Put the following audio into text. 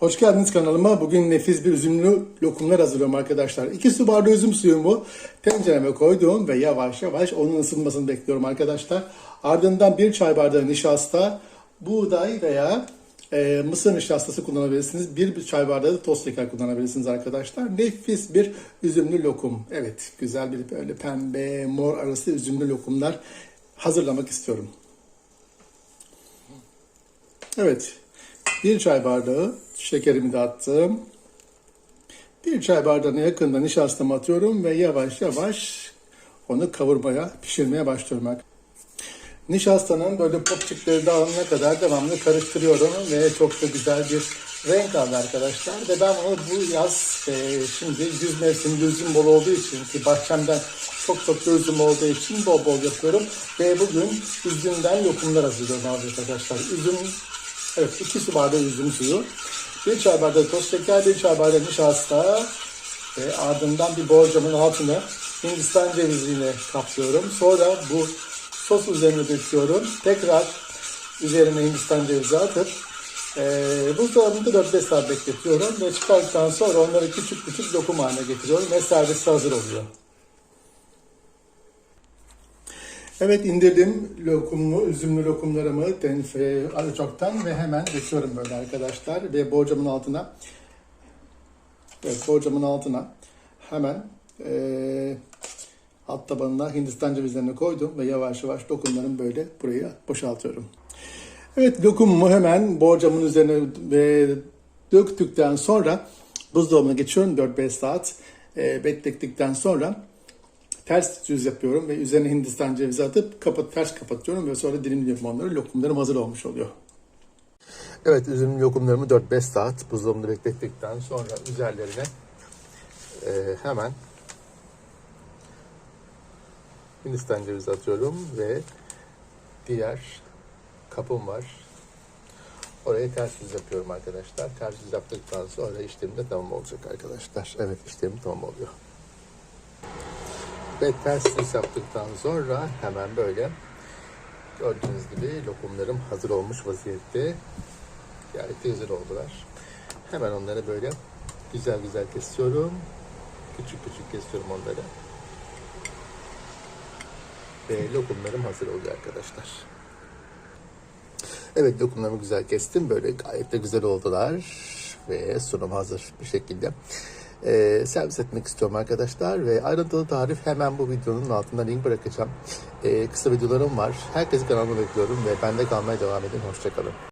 Hoş geldiniz kanalıma. Bugün nefis bir üzümlü lokumlar hazırlıyorum arkadaşlar. 2 su bardağı üzüm suyumu tencereme koydum ve yavaş yavaş onun ısınmasını bekliyorum arkadaşlar. Ardından bir çay bardağı nişasta, buğday veya e, mısır nişastası kullanabilirsiniz. Bir çay bardağı da toz şeker kullanabilirsiniz arkadaşlar. Nefis bir üzümlü lokum. Evet güzel bir böyle pembe mor arası üzümlü lokumlar hazırlamak istiyorum. Evet. Bir çay bardağı şekerimi de attım. Bir çay bardağına yakında nişastamı atıyorum ve yavaş yavaş onu kavurmaya, pişirmeye başlıyorum. Nişastanın böyle popçikleri dağılana kadar devamlı karıştırıyorum ve çok da güzel bir renk aldı arkadaşlar. Ve ben onu bu yaz e, şimdi yüz mevsiminde üzüm bol olduğu için ki bahçemden çok çok üzüm olduğu için bol bol yapıyorum. Ve bugün üzümden lokumlar hazırlıyorum arkadaşlar. Üzüm Evet, 2 su bardağı üzüm suyu, bir çay bardağı toz şeker, bir çay bardağı nişasta ve ardından bir borcamın altına Hindistan ceviziyle kaplıyorum. Sonra bu sos üzerine döküyorum. Tekrar üzerine Hindistan cevizi atıp e, buzdolabında 4-5 saat bekletiyorum ve çıkardıktan sonra onları küçük küçük lokum haline getiriyorum ve servis hazır oluyor. Evet indirdim lokumlu, üzümlü lokumlarımı tenfe alacaktan ve hemen döküyorum böyle arkadaşlar. Ve borcamın altına evet, borcamın altına hemen eee alt tabanına Hindistan cevizlerini koydum ve yavaş yavaş lokumlarımı böyle buraya boşaltıyorum. Evet lokumumu hemen borcamın üzerine ve döktükten sonra buzdolabına geçiyorum 4-5 saat e, beklettikten sonra ters düz yapıyorum ve üzerine Hindistan cevizi atıp kapat, ters kapatıyorum ve sonra dilimliyorum onları. Lokumlarım hazır olmuş oluyor. Evet üzüm lokumlarımı 4-5 saat buzdolabında beklettikten sonra üzerlerine e, hemen Hindistan cevizi atıyorum ve diğer kapım var. Oraya ters yüz yapıyorum arkadaşlar. Ters yüz yaptıktan sonra işlemim de tamam olacak arkadaşlar. Evet işlemim tamam oluyor. Ve ters düz yaptıktan sonra hemen böyle gördüğünüz gibi lokumlarım hazır olmuş vaziyette. Gayet de güzel oldular. Hemen onları böyle güzel güzel kesiyorum. Küçük küçük kesiyorum onları. Ve lokumlarım hazır oluyor arkadaşlar. Evet lokumlarımı güzel kestim. Böyle gayet de güzel oldular. Ve sunum hazır bir şekilde e, servis etmek istiyorum arkadaşlar. Ve ayrıntılı tarif hemen bu videonun altında link bırakacağım. E, kısa videolarım var. Herkesi kanalıma bekliyorum ve bende kalmaya devam edin. Hoşçakalın.